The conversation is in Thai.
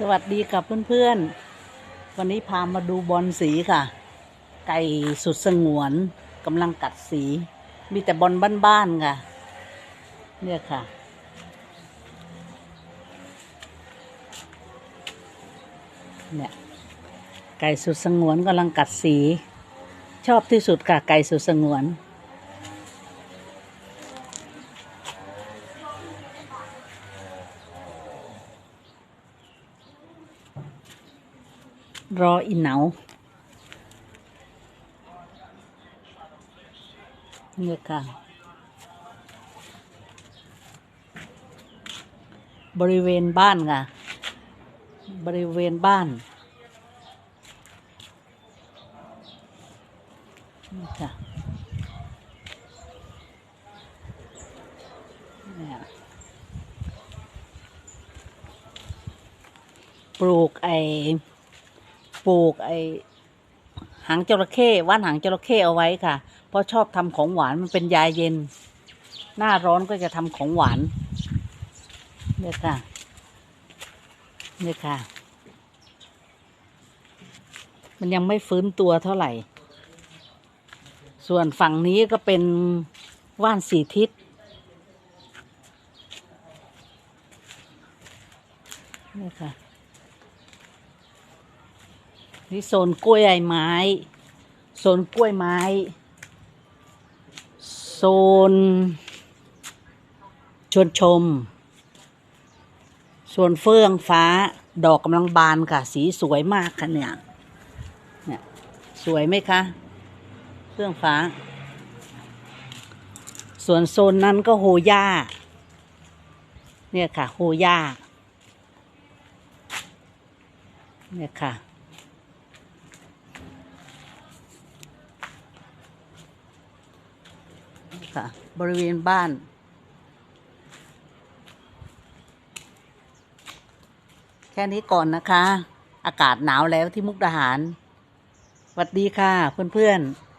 สวัสดีกับเพื่อนๆ วันนี้พามาดูบอลสีค่ะ ไก่สุดสงวนกำลังกัดสี มีแต่บอลบ้านๆค่ะ เนี่ยค่ะ เนี่ย ไก่สุดสงวนกำลังกัดสี ชอบที่สุดค่ะ ไก่สุดสงวน รออีเหนาเนี่ยค่ะ บริเวณบ้านค่ะ บริเวณบ้านนี่ค่ะเนี่ยปลูกไอ ปลูกไอหางจระเข้ว่านหางจระเข้เอาไว้ค่ะ เพราะชอบทำของหวานมันเป็นยาเย็น หน้าร้อนก็จะทำของหวานเนี่ยค่ะเนี่ยค่ะ มันยังไม่ฟื้นตัวเท่าไหร่ ส่วนฝั่งนี้ก็เป็นว่านสีทิศเนี่ยค่ะ นี่โซนกล้วยไม้ โซนกล้วยไม้ โซน ชวนชม ส่วนเฟื่องฟ้า ดอกกำลังบานค่ะ สีสวยมากค่ะเนี่ย เนี่ย สวยไหมคะเฟื่องฟ้า ส่วนโซนนั้นก็โฮย่า เนี่ยค่ะ โฮย่าเนี่ยค่ะ ค่ะ บริเวณบ้านแค่นี้ก่อนนะคะ อากาศหนาวแล้วที่มุกดาหาร สวัสดีค่ะเพื่อนๆ